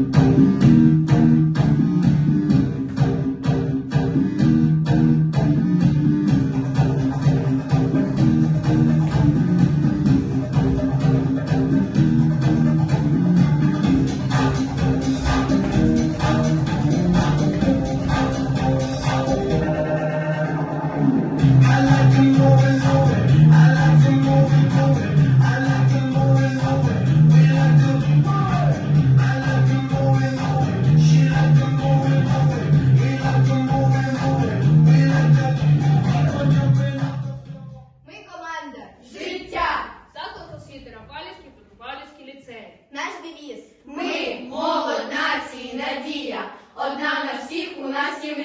Ми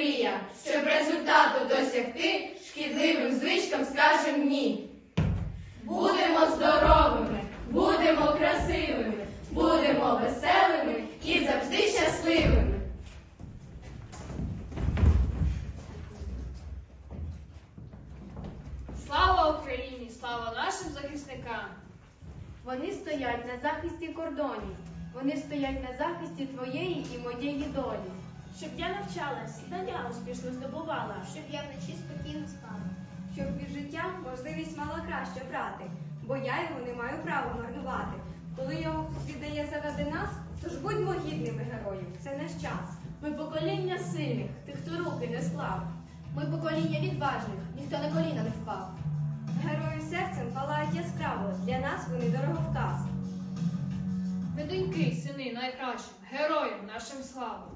мрія. Щоб результату досягти, шкідливим звичкам скажем ні. Будемо здоровими, будемо красивими, будемо веселими і завжди щасливими. Слава Україні! Слава нашим захисникам! Вони стоять на захисті кордонів. Вони стоять на захисті твоєї і моєї долі. Щоб я навчалась і знання успішно здобувала. Щоб я вночі спокійно спала. Щоб від життя можливість мала краще брати, бо я його не маю права марнувати. Коли його віддає заради нас, то ж будьмо гідними героїв. Це наш час. Ми покоління сильних, тих, хто руки не склав. Ми покоління відважних, ніхто на коліна не впав. Герої серцем палають яскраво. Для нас вони дороговказ. Ми доньки, сини найкращим, героям нашим слава!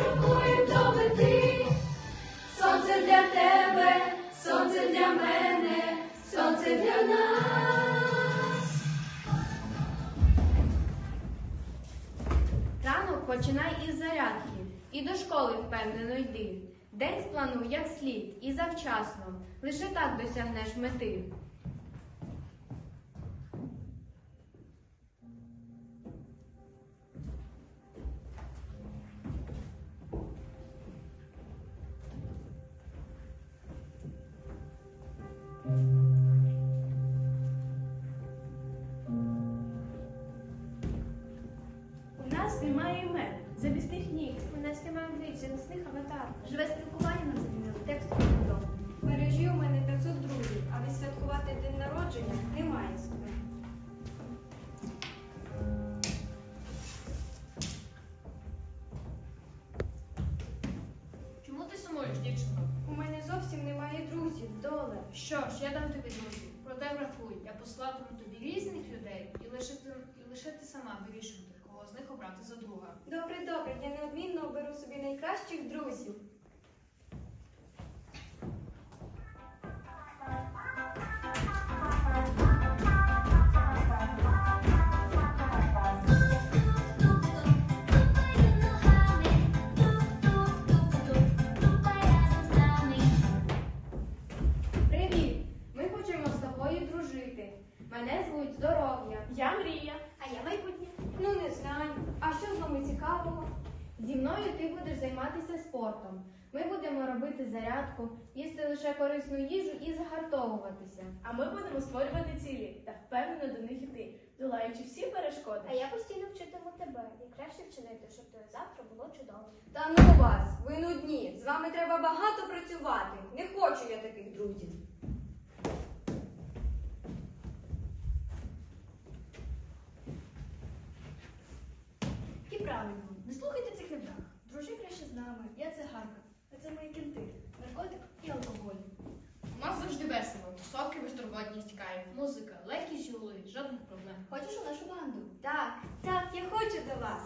і до школи впевнено йди. День сплануй як слід і завчасно. Лише так досягнеш мети. Живе спілкування нам замінили текстом дом. В мережі у мене 500 друзів, а відсвяткувати день народження немає себе. Чому ти сумуєш, дівчинко? У мене зовсім немає друзів, доле. Що ж, я дам тобі друзів. Проте врахуй, я послатиму тобі різних людей, і лише ти, і лише ти сама вирішувати, кого з них обрати за друга. Добре, добре, я неодмінно оберу собі найкращих друзів. Привіт! Ми хочемо з тобою дружити. Мене звуть Здоров'я. Я мрія. А я майбутнє. Ну не знаю. А що з вами цікавого? Зі мною ти будеш займатися спортом. Ми будемо робити зарядку, їсти лише корисну їжу і загартовуватися. А ми будемо створювати цілі та впевнено до них іти, долаючи всі перешкоди. А я постійно вчитиму тебе, як краще вчинити, щоб твоє завтра було чудово. Та ну вас, ви нудні. З вами треба багато працювати. Не хочу я таких друзів. І правильно, а це мої кінти, наркотик і алкоголь. У нас завжди весело, тусовки безтурботність кайф, музика, легкість у голові, жодних проблем. Хочеш у нашу банду? Так, так, я хочу до вас.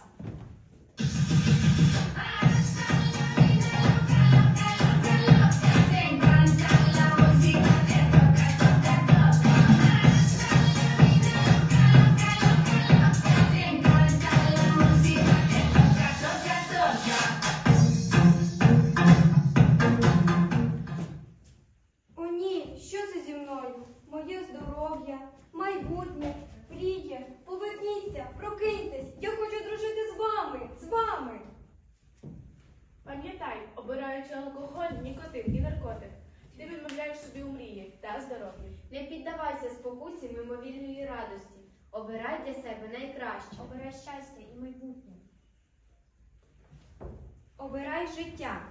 обираючи алкоголь, нікотин і наркотик. Ти відмовляєш собі у мрії та здоров'ї. Не піддавайся спокусі мимовільної радості. Обирай для себе найкраще. Обирай щастя і майбутнє. Обирай життя.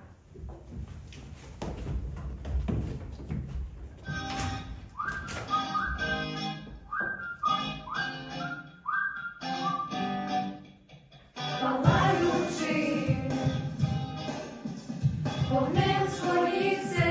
Вогнем своїх землі.